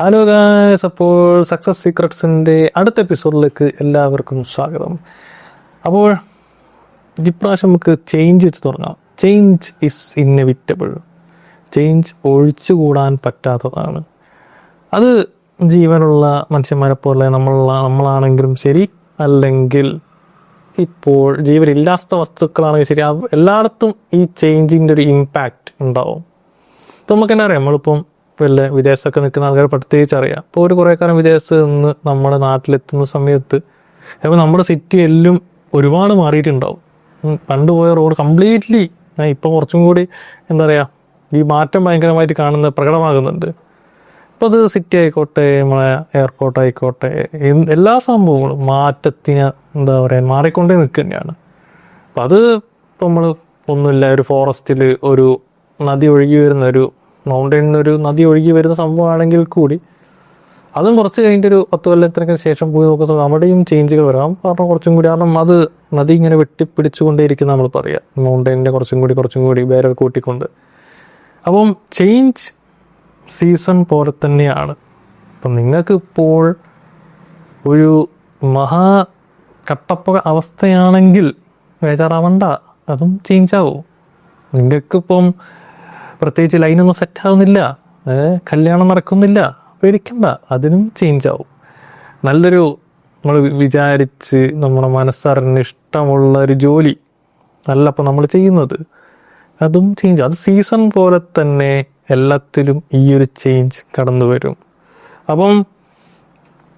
Hello guys അപ്പോൾ success സീക്രട്സിന്റെ അടുത്ത എപ്പിസോഡിലേക്ക് എല്ലാവർക്കും സ്വാഗതം. അപ്പോൾ ഇപ്രാവശ്യം നമുക്ക് ചേഞ്ച് വെച്ച് തുടങ്ങാം. ചേഞ്ച് ഇസ് ഇന്നെവിറ്റബിൾ ചേഞ്ച് ഒഴിച്ചുകൂടാൻ പറ്റാത്തതാണ്. അത് ജീവനുള്ള മനുഷ്യന്മാരെ പോലെ നമ്മൾ നമ്മളാണെങ്കിലും ശരി അല്ലെങ്കിൽ ഇപ്പോൾ ജീവനില്ലാത്ത വസ്തുക്കളാണെങ്കിൽ ശരി എല്ലായിടത്തും ഈ ചേഞ്ചിന്റെ ഒരു ഇമ്പാക്റ്റ് ഉണ്ടാവും. നമുക്ക് എന്നാ അറിയാം നമ്മളിപ്പം വല്ല വിദേശത്തൊക്കെ നിൽക്കുന്ന ആൾക്കാർ പ്രത്യേകിച്ച് അറിയാം. അപ്പോൾ ഒരു കുറേ കാലം വിദേശത്ത് നിന്ന് നമ്മുടെ നാട്ടിലെത്തുന്ന സമയത്ത് അപ്പോൾ നമ്മുടെ സിറ്റി എല്ലാം ഒരുപാട് മാറിയിട്ടുണ്ടാവും. പണ്ട് പോയ റോഡ് കംപ്ലീറ്റ്ലി ഞാൻ ഇപ്പം കുറച്ചും കൂടി എന്താ പറയുക ഈ മാറ്റം ഭയങ്കരമായിട്ട് കാണുന്ന പ്രകടമാകുന്നുണ്ട്. അപ്പോൾ അത് സിറ്റി ആയിക്കോട്ടെ നമ്മളെ എയർപോർട്ട് ആയിക്കോട്ടെ എല്ലാ സംഭവങ്ങളും മാറ്റത്തിന് എന്താ പറയുക മാറിക്കൊണ്ടേ നിൽക്കുക തന്നെയാണ് അപ്പം അത് നമ്മൾ ഒന്നുമില്ല ഒരു ഫോറസ്റ്റിൽ ഒരു നദി ഒഴുകി വരുന്ന ഒരു മൗണ്ടനിൽ നിന്നൊരു നദി ഒഴുകി വരുന്ന സംഭവമാണെങ്കിൽ കൂടി അതും കുറച്ച് കഴിഞ്ഞിട്ട് ഒരു പത്ത് കൊല്ലത്തിനൊക്കെ ശേഷം പോയി നോക്കുന്ന സമയത്ത് അവിടെയും ചേഞ്ചുകൾ വരാം. കാരണം കുറച്ചും കൂടി കാരണം അത് നദി ഇങ്ങനെ വെട്ടിപ്പിടിച്ചുകൊണ്ടേയിരിക്കുന്ന നമ്മൾ പറയാം മൗണ്ടനിന്റെ കുറച്ചും കൂടി കുറച്ചും കൂടി വേരൽ കൂട്ടിക്കൊണ്ട്. അപ്പം ചേഞ്ച് സീസൺ പോലെ തന്നെയാണ്. അപ്പം നിങ്ങൾക്ക് ഇപ്പോൾ ഒരു മഹാ കട്ടപ്പ അവസ്ഥയാണെങ്കിൽ ബേജാറാവണ്ട അതും ചേഞ്ച് ആവും. നിങ്ങൾക്കിപ്പം പ്രത്യേകിച്ച് ലൈനൊന്നും സെറ്റ് ആവുന്നില്ല. കല്യാണം നടക്കുന്നില്ല. പേടിക്കണ്ട. അതിനും ചേഞ്ച് ആവും. നല്ലൊരു നമ്മൾ വിചാരിച്ച് നമ്മുടെ മനസ്സറിഞ്ഞ് ഇഷ്ടമുള്ള ഒരു ജോലി അല്ല അപ്പം നമ്മൾ ചെയ്യുന്നത്. അതും ചേഞ്ച് അത് സീസൺ പോലെ തന്നെ എല്ലാത്തിലും ഈ ഒരു ചേഞ്ച് കടന്നു വരും. അപ്പം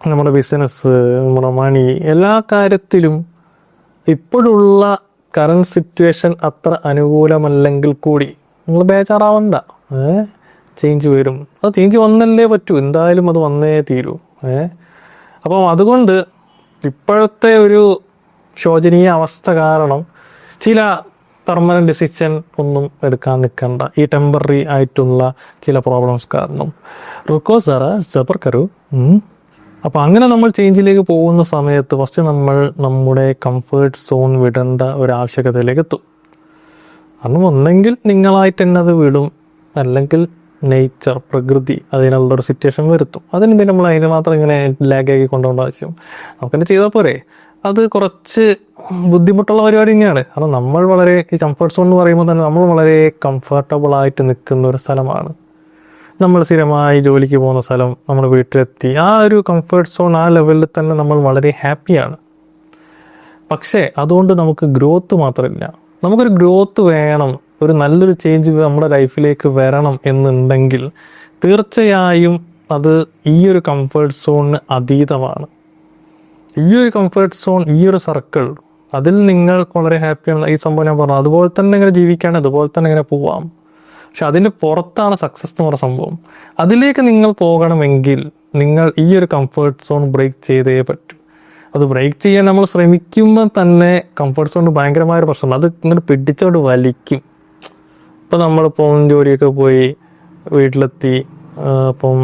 നമ്മുടെ ബിസിനസ് നമ്മുടെ മണി എല്ലാ കാര്യത്തിലും ഇപ്പോഴുള്ള കറണ്ട് സിറ്റുവേഷൻ അത്ര അനുകൂലമല്ലെങ്കിൽ കൂടി നിങ്ങൾ ബേജാറാവണ്ട. ഏ? ചേഞ്ച് വരും. അത് ചേഞ്ച് വന്നല്ലേ പറ്റൂ. എന്തായാലും അത് വന്നേ തീരൂ. ഏ? അപ്പം അതുകൊണ്ട് ഇപ്പോഴത്തെ ഒരു ശോചനീയ അവസ്ഥ കാരണം ചില പെർമനന്റ് ഡിസിഷൻ ഒന്നും എടുക്കാൻ നിൽക്കണ്ട. ഈ ടെമ്പററി ആയിട്ടുള്ള ചില പ്രോബ്ലംസ് കാരണം. റുക്കോ സാറ ജബർ കരു അപ്പോൾ അങ്ങനെ നമ്മൾ ചേഞ്ചിലേക്ക് പോകുന്ന സമയത്ത് ഫസ്റ്റ് നമ്മൾ നമ്മുടെ കംഫേർട്ട് സോൺ വിടേണ്ട ഒരു ആവശ്യകതയിലേക്ക് എത്തും. കാരണം ഒന്നെങ്കിൽ നിങ്ങളായിട്ട് തന്നെ അത് വിടും. അല്ലെങ്കിൽ നേച്ചർ പ്രകൃതി അതിനുള്ളൊരു സിറ്റുവേഷൻ വരുത്തും. അതിനെന്തിന് നമ്മൾ അതിന് മാത്രം ഇങ്ങനെ ലാഗാക്കി കൊണ്ടുപോകേണ്ട ആവശ്യം? നമുക്കെന്നെ ചെയ്താൽ പോരെ? അത് കുറച്ച് ബുദ്ധിമുട്ടുള്ള പരിപാടി തന്നെയാണ്. കാരണം നമ്മൾ വളരെ ഈ കംഫർട്ട് സോൺ എന്ന് പറയുമ്പോൾ തന്നെ നമ്മൾ വളരെ കംഫർട്ടബിൾ ആയിട്ട് നിൽക്കുന്ന ഒരു സ്ഥലമാണ്. നമ്മൾ സ്ഥിരമായി ജോലിക്ക് പോകുന്ന സ്ഥലം നമ്മൾ വീട്ടിലെത്തി ആ ഒരു കംഫർട്ട് സോൺ ആ ലെവലിൽ തന്നെ നമ്മൾ വളരെ ഹാപ്പിയാണ് പക്ഷേ അതുകൊണ്ട് നമുക്ക് ഗ്രോത്ത് മാത്രമില്ല. നമുക്കൊരു ഗ്രോത്ത് വേണം ഒരു നല്ലൊരു ചേഞ്ച് നമ്മുടെ ലൈഫിലേക്ക് വരണം എന്നുണ്ടെങ്കിൽ തീർച്ചയായും അത് ഈ ഒരു കംഫർട്ട് സോണിന് അതീതമാണ്. ഈ ഒരു കംഫർട്ട് സോൺ ഈ ഒരു സർക്കിൾ അതിൽ നിങ്ങൾ വളരെ ഹാപ്പിയാണ് ഈ സംഭവം ഞാൻ പറഞ്ഞു. അതുപോലെ തന്നെ ഇങ്ങനെ ജീവിക്കുകയാണ് അതുപോലെ തന്നെ ഇങ്ങനെ പോവാം. പക്ഷെ അതിന്റെ പുറത്താണ് സക്സസ് എന്ന് പറഞ്ഞ സംഭവം. അതിലേക്ക് നിങ്ങൾ പോകണമെങ്കിൽ നിങ്ങൾ ഈ ഒരു കംഫേർട്ട് സോൺ ബ്രേക്ക് ചെയ്തേ പറ്റൂ. അത് ബ്രേക്ക് ചെയ്യാൻ നമ്മൾ ശ്രമിക്കുമ്പോൾ തന്നെ കംഫർട്ട് സോൺ ഭയങ്കരമായ ഒരു പ്രശ്നം അത് ഇങ്ങനെ പിടിച്ചോണ്ട് വലിക്കും. ഇപ്പം നമ്മളിപ്പോൾ ജോലിയൊക്കെ പോയി വീട്ടിലെത്തി. അപ്പം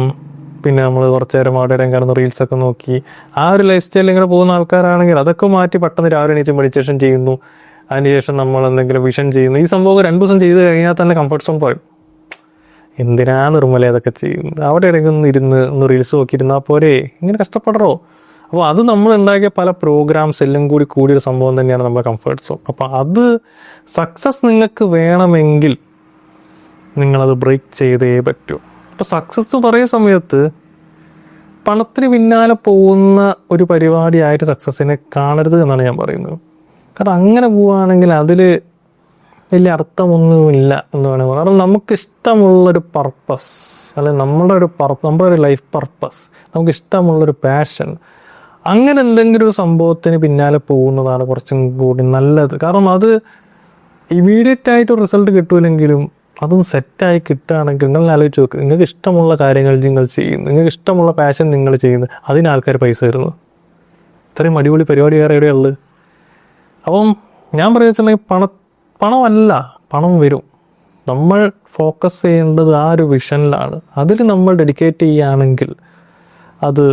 പിന്നെ നമ്മൾ കുറച്ച് നേരം അവിടെ ഇടം കിടന്ന് റീൽസൊക്കെ നോക്കി. ആ ഒരു ലൈഫ് സ്റ്റൈലിൽ ഇങ്ങനെ പോകുന്ന ആൾക്കാരാണെങ്കിൽ അതൊക്കെ മാറ്റി പെട്ടെന്ന് രാവിലെ എണീച്ച് മെഡിറ്റേഷൻ ചെയ്യുന്നു. അതിനുശേഷം നമ്മൾ എന്തെങ്കിലും വിഷൻ ചെയ്യുന്നു. ഈ സംഭവം രണ്ട് ദിവസം ചെയ്ത് കഴിഞ്ഞാൽ തന്നെ കംഫർട്ട് സോൺ പോയും. എന്തിനാ നിർമ്മല അതൊക്കെ ചെയ്യുന്നത്? അവിടെ ഇടയ്ക്കൊന്ന് ഇരുന്ന് ഒന്ന് റീൽസ് നോക്കിയിരുന്നാൽ പോരെ? ഇങ്ങനെ കഷ്ടപ്പെടറോ അപ്പോൾ അത് നമ്മൾ ഉണ്ടാക്കിയ പല പ്രോഗ്രാംസ് എല്ലാം കൂടി കൂടിയൊരു സംഭവം തന്നെയാണ് നമ്മുടെ കംഫർട്ട് സോൺ അപ്പോൾ അത് സക്സസ് നിങ്ങൾക്ക് വേണമെങ്കിൽ നിങ്ങളത് ബ്രേക്ക് ചെയ്തേ പറ്റൂ. അപ്പോൾ സക്സസ് എന്ന് പറയുന്ന സമയത്ത് പണത്തിന് പിന്നാലെ പോകുന്ന ഒരു പരിപാടിയായിട്ട് സക്സസ്സിനെ കാണരുത് എന്നാണ് ഞാൻ പറയുന്നത്. കാരണം അങ്ങനെ പോവുകയാണെങ്കിൽ അതിൽ വലിയ അർത്ഥമൊന്നുമില്ല എന്ന് വേണമെങ്കിൽ കാരണം നമുക്ക് ഇഷ്ടമുള്ളൊരു പർപ്പസ് അല്ലെങ്കിൽ നമ്മുടെ ഒരു പർപ്പ നമ്മുടെ ഒരു ലൈഫ് പർപ്പസ് നമുക്ക് ഇഷ്ടമുള്ളൊരു പാഷൻ അങ്ങനെ എന്തെങ്കിലും ഒരു സംഭവത്തിന് പിന്നാലെ പോകുന്നതാണ് കുറച്ചും കൂടി നല്ലത്. കാരണം അത് ഇമീഡിയറ്റ് ആയിട്ട് റിസൾട്ട് കിട്ടൂലെങ്കിലും അതും സെറ്റായി കിട്ടുകയാണെങ്കിൽ നിങ്ങൾ ആലോചിച്ച് നോക്ക്. നിങ്ങൾക്ക് ഇഷ്ടമുള്ള കാര്യങ്ങൾ നിങ്ങൾ ചെയ്യുന്നു. നിങ്ങൾക്ക് ഇഷ്ടമുള്ള പാഷൻ നിങ്ങൾ ചെയ്യുന്നു. അതിന് ആൾക്കാർ പൈസ തരുന്നു. ഇത്രയും അടിപൊളി പരിപാടി വേറെ എവിടെയുള്ളത് അപ്പം ഞാൻ പറയുക വെച്ചിട്ടുണ്ടെങ്കിൽ പണ പണമല്ല പണം വരും. നമ്മൾ ഫോക്കസ് ചെയ്യേണ്ടത് ആ ഒരു വിഷനിലാണ് അതിൽ നമ്മൾ ഡെഡിക്കേറ്റ് ചെയ്യുകയാണെങ്കിൽ അത്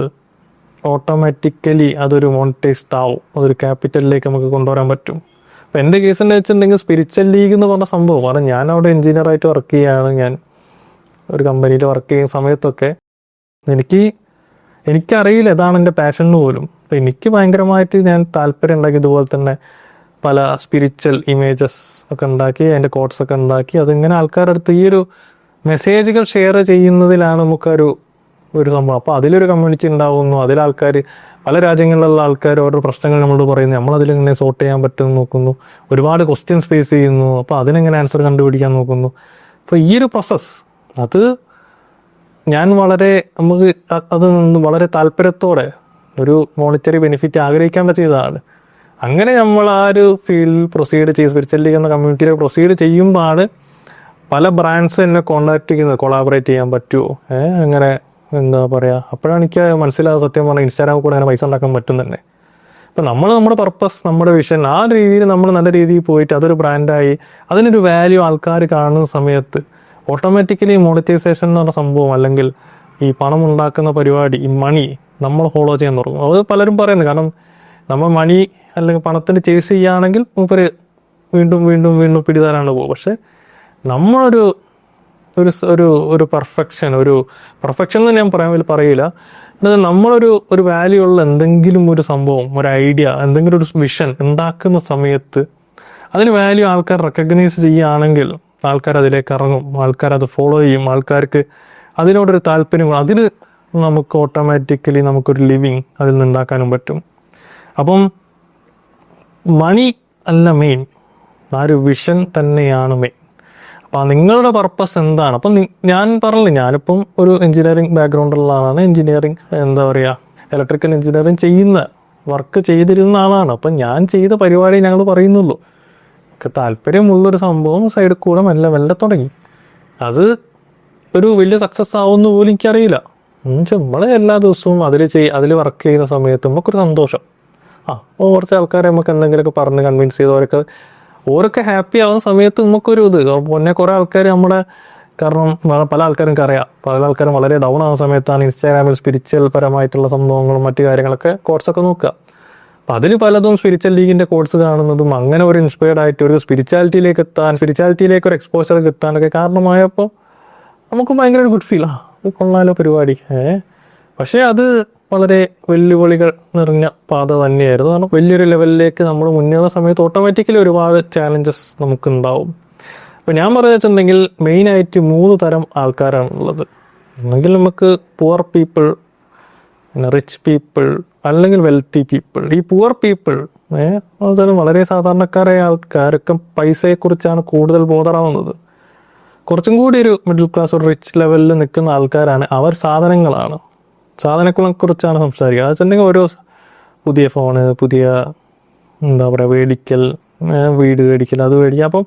ഓട്ടോമാറ്റിക്കലി അതൊരു മോണിറ്റൈസ്ഡ് ആവും. അതൊരു ക്യാപിറ്റലിലേക്ക് നമുക്ക് കൊണ്ടുവരാൻ പറ്റും. അപ്പം എന്റെ കേസ് എന്ന് വെച്ചിട്ടുണ്ടെങ്കിൽ സ്പിരിച്വൽ ലീഗ് എന്ന് പറഞ്ഞ സംഭവം. കാരണം ഞാൻ അവിടെ എഞ്ചിനീയറായിട്ട് വർക്ക് ചെയ്യുകയാണ്. ഞാൻ ഒരു കമ്പനിയിൽ വർക്ക് ചെയ്യുന്ന സമയത്തൊക്കെ എനിക്ക് എനിക്കറിയില്ല ഇതാണ് എന്റെ പാഷൻ പോലും. അപ്പം എനിക്ക് ഭയങ്കരമായിട്ട് ഞാൻ താല്പര്യം ഉണ്ടാക്കി ഇതുപോലെ തന്നെ പല സ്പിരിച്വൽ ഇമേജസ് ഒക്കെ ഉണ്ടാക്കി അതിന്റെ കോട്ട്സ് ഒക്കെ ഉണ്ടാക്കി അതിങ്ങനെ ആൾക്കാരുടെ അടുത്ത് ഈ ഒരു മെസ്സേജുകൾ ഷെയർ ചെയ്യുന്നതിലാണ് നമുക്കൊരു ഒരു സംഭവം. അപ്പോൾ അതിലൊരു കമ്മ്യൂണിറ്റി ഉണ്ടാവുന്നു. അതിൽ ആൾക്കാർ പല രാജ്യങ്ങളിലുള്ള ആൾക്കാർ ഓരോ പ്രശ്നങ്ങൾ നമ്മളോട് പറയുന്നു. നമ്മളതിൽ ഇങ്ങനെ സോർട്ട് ചെയ്യാൻ പറ്റുമെന്ന് നോക്കുന്നു. ഒരുപാട് ക്വസ്റ്റ്യൻസ് ഫേസ് ചെയ്യുന്നു. അപ്പോൾ അതിനെങ്ങനെ ആൻസർ കണ്ടുപിടിക്കാൻ നോക്കുന്നു. അപ്പോൾ ഈ ഒരു പ്രോസസ്സ് അത് ഞാൻ വളരെ നമുക്ക് അത് വളരെ താല്പര്യത്തോടെ ഒരു മോണിറ്ററി ബെനിഫിറ്റ് ആഗ്രഹിക്കാൻ ചെയ്തതാണ്. അങ്ങനെ നമ്മൾ ആ ഒരു ഫീൽഡിൽ പ്രൊസീഡ് ചെയ്ത് സ്പിരിച്വൽ ലീഗ് എന്ന കമ്മ്യൂണിറ്റിയിൽ പ്രൊസീഡ് ചെയ്യുമ്പോഴാണ് പല ബ്രാൻഡ്സ് എന്നെ കോണ്ടാക്ട് ചെയ്യുന്നത്. കൊളാബറേറ്റ് ചെയ്യാൻ പറ്റുമോ? അങ്ങനെ എന്താ പറയുക അപ്പോഴാണ് എനിക്ക് മനസ്സിലാകുക സത്യം പറഞ്ഞാൽ ഇൻസ്റ്റാഗ്രാമിൽ കൂടെ അങ്ങനെ പൈസ ഉണ്ടാക്കാൻ പറ്റും തന്നെ. ഇപ്പം നമ്മൾ നമ്മുടെ പർപ്പസ് നമ്മുടെ വിഷൻ ആ രീതിയിൽ നമ്മൾ നല്ല രീതിയിൽ പോയിട്ട് അതൊരു ബ്രാൻഡായി അതിനൊരു വാല്യൂ ആൾക്കാർ കാണുന്ന സമയത്ത് ഓട്ടോമാറ്റിക്കലി മോണിറ്റൈസേഷൻ എന്ന് പറഞ്ഞ സംഭവം അല്ലെങ്കിൽ ഈ പണം ഉണ്ടാക്കുന്ന പരിപാടി ഈ മണി നമ്മൾ ഫോളോ ചെയ്യാൻ തുടങ്ങും. അത് പലരും പറയുന്നു കാരണം നമ്മൾ മണി അല്ലെങ്കിൽ പണത്തിന് ചേസ് ചെയ്യുകയാണെങ്കിൽ മൂപ്പര് വീണ്ടും വീണ്ടും വീണ്ടും പിടിതാരാണ് പോകും. പക്ഷെ നമ്മളൊരു ഒരു ഒരു ഒരു പെർഫെക്ഷൻ ഒരു പെർഫെക്ഷൻ എന്ന് ഞാൻ പറയാൻ പറയില്ല. എന്നാൽ നമ്മളൊരു ഒരു വാല്യൂ ഉള്ള എന്തെങ്കിലും ഒരു സംഭവം ഒരു ഐഡിയ എന്തെങ്കിലും ഒരു വിഷൻ ഉണ്ടാക്കുന്ന സമയത്ത് അതിന് വാല്യൂ ആൾക്കാർ റെക്കഗ്നൈസ് ചെയ്യുകയാണെങ്കിൽ ആൾക്കാർ അതിലേക്ക് ഇറങ്ങും ആൾക്കാർ അത് ഫോളോ ചെയ്യും ആൾക്കാർക്ക് അതിനോടൊരു താല്പര്യം അതിൽ നമുക്ക് ഓട്ടോമാറ്റിക്കലി നമുക്കൊരു ലിവിങ് അതിൽ നിന്ന് ഉണ്ടാക്കാനും പറ്റും. അപ്പം മണി അല്ല മെയിൻ ആ ഒരു വിഷൻ തന്നെയാണ് മെയിൻ അപ്പം നിങ്ങളുടെ പർപ്പസ് എന്താണ്? അപ്പം ഞാൻ പറഞ്ഞു ഞാനിപ്പം ഒരു എഞ്ചിനീയറിംഗ് ബാക്ക്ഗ്രൗണ്ട് ഉള്ള ആളാണ്. എഞ്ചിനീയറിംഗ് എന്താ പറയുക ഇലക്ട്രിക്കൽ എഞ്ചിനീയറിംഗ് ചെയ്യുന്ന വർക്ക് ചെയ്തിരുന്ന ആളാണ്. അപ്പം ഞാൻ ചെയ്ത പരിപാടി ഞങ്ങൾ പറയുന്നുള്ളൂ. ഒക്കെ താല്പര്യമുള്ളൊരു സംഭവം സൈഡിൽ കൂടെ മെല്ലെ മെല്ലെ തുടങ്ങി. അത് ഒരു വലിയ സക്സസ് ആവുമെന്ന് പോലും എനിക്കറിയില്ല. നമ്മളെ എല്ലാ ദിവസവും അതിൽ ചെയ് അതിൽ വർക്ക് ചെയ്യുന്ന സമയത്ത് നമുക്കൊരു സന്തോഷം. ആ ഓ കുറച്ച് ആൾക്കാരെ നമുക്ക് എന്തെങ്കിലുമൊക്കെ പറഞ്ഞ് കൺവിൻസ് ചെയ്തവരൊക്കെ ഓരൊക്കെ ഹാപ്പി ആവുന്ന സമയത്ത് നമുക്കൊരു ഇത്. പൊന്നെ കുറേ ആൾക്കാർ നമ്മുടെ കാരണം പല ആൾക്കാരും അറിയാം. പല ആൾക്കാരും വളരെ ഡൗൺ ആവുന്ന സമയത്താണ് ഇൻസ്റ്റാഗ്രാമിൽ സ്പിരിച്വൽ പരമായിട്ടുള്ള സംഭവങ്ങളും മറ്റു കാര്യങ്ങളൊക്കെ കോഴ്സൊക്കെ നോക്കുക. അപ്പം അതിൽ പലതും സ്പിരിച്വൽ ലീഗിന്റെ കോഴ്സ് കാണുന്നതും അങ്ങനെ ഒരു ഇൻസ്പയർഡ് ആയിട്ട് ഒരു സ്പിരിച്വാലിറ്റിയിലേക്ക് എത്താൻ സ്പിരിച്വാലിറ്റിയിലേക്ക് ഒരു എക്സ്പോഷർ കിട്ടാനൊക്കെ കാരണമായപ്പോൾ നമുക്ക് ഭയങ്കര ഒരു ഗുഡ് ആ. കൊള്ളാലോ പരിപാടി. ഏഹ് പക്ഷേ അത് വളരെ വെല്ലുവിളികൾ നിറഞ്ഞ പാത തന്നെയായിരുന്നു. കാരണം വലിയൊരു ലെവലിലേക്ക് നമ്മൾ മുന്നേറുന്ന സമയത്ത് ഓട്ടോമാറ്റിക്കലി ഒരുപാട് ചാലഞ്ചസ് നമുക്കുണ്ടാവും. അപ്പോൾ ഞാൻ പറഞ്ഞു വെച്ചിട്ടുണ്ടെങ്കിൽ മെയിനായിട്ട് മൂന്ന് തരം ആൾക്കാരാണ് ഉള്ളത്. ഒന്നെങ്കിൽ നമുക്ക് പുവർ പീപ്പിൾ പിന്നെ റിച്ച് പീപ്പിൾ അല്ലെങ്കിൽ വെൽത്തി പീപ്പിൾ ഈ പുവർ പീപ്പിൾ ഏഹ് അതുപോലെ വളരെ സാധാരണക്കാരായ ആൾക്കാരൊക്കെ പൈസയെക്കുറിച്ചാണ് കൂടുതൽ ബോധറാവുന്നത്. കുറച്ചും കൂടി ഒരു മിഡിൽ ക്ലാസ് ഒരു റിച്ച് ലെവലിൽ നിൽക്കുന്ന ആൾക്കാരാണ്. അവർ സാധനങ്ങളാണ്. സാധനങ്ങളെ കുറിച്ചാണ് സംസാരിക്കുക. അത് വെച്ചിട്ടുണ്ടെങ്കിൽ ഓരോ പുതിയ ഫോണ് പുതിയ എന്താ പറയുക മേടിക്കൽ വീട് മേടിക്കൽ അത് മേടിക്കുക അപ്പം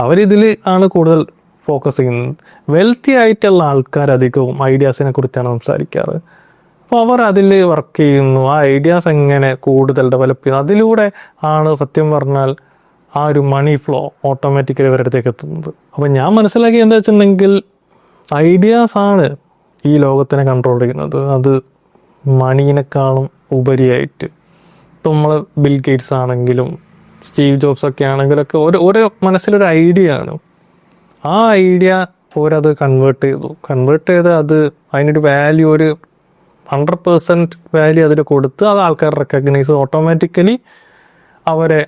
അവരിതിൽ ആണ് കൂടുതൽ ഫോക്കസ് ചെയ്യുന്നത്. വെൽത്തി ആയിട്ടുള്ള ആൾക്കാർ അധികവും ഐഡിയാസിനെ കുറിച്ചാണ് സംസാരിക്കാറ്. അപ്പോൾ അവർ അതിൽ വർക്ക് ചെയ്യുന്നു. ആ ഐഡിയാസ് എങ്ങനെ കൂടുതൽ ഡെവലപ്പ് ചെയ്യുന്നു? അതിലൂടെ ആണ് സത്യം പറഞ്ഞാൽ ആ ഒരു മണി ഫ്ലോ ഓട്ടോമാറ്റിക്കലി ഇവരുടെ അടുത്തേക്ക് എത്തുന്നത്. അപ്പോൾ ഞാൻ മനസ്സിലാക്കി എന്താ വെച്ചിട്ടുണ്ടെങ്കിൽ ഐഡിയാസാണ് ഈ ലോകത്തിനെ കൺട്രോൾ ചെയ്യുന്നത്. അത് മണീനെക്കാളും ഉപരിയായിട്ട്. ഇപ്പം നമ്മൾ ബിൽ ഗേറ്റ്സ് ആണെങ്കിലും സ്റ്റീവ് ജോബ്സ് ഒക്കെ ആണെങ്കിലൊക്കെ ഒരു ഓരോ മനസ്സിലൊരു ഐഡിയ ആണ്. ആ ഐഡിയ ഓരത് കൺവേർട്ട് ചെയ്തു. കൺവേർട്ട് ചെയ്ത് അത് അതിനൊരു വാല്യൂ ഒരു ഹൺഡ്രഡ് പേഴ്സന്റ് വാല്യൂ അതിൽ കൊടുത്ത് അത് ആൾക്കാർ റെക്കഗ്നൈസ് ഓട്ടോമാറ്റിക്കലി അവരെ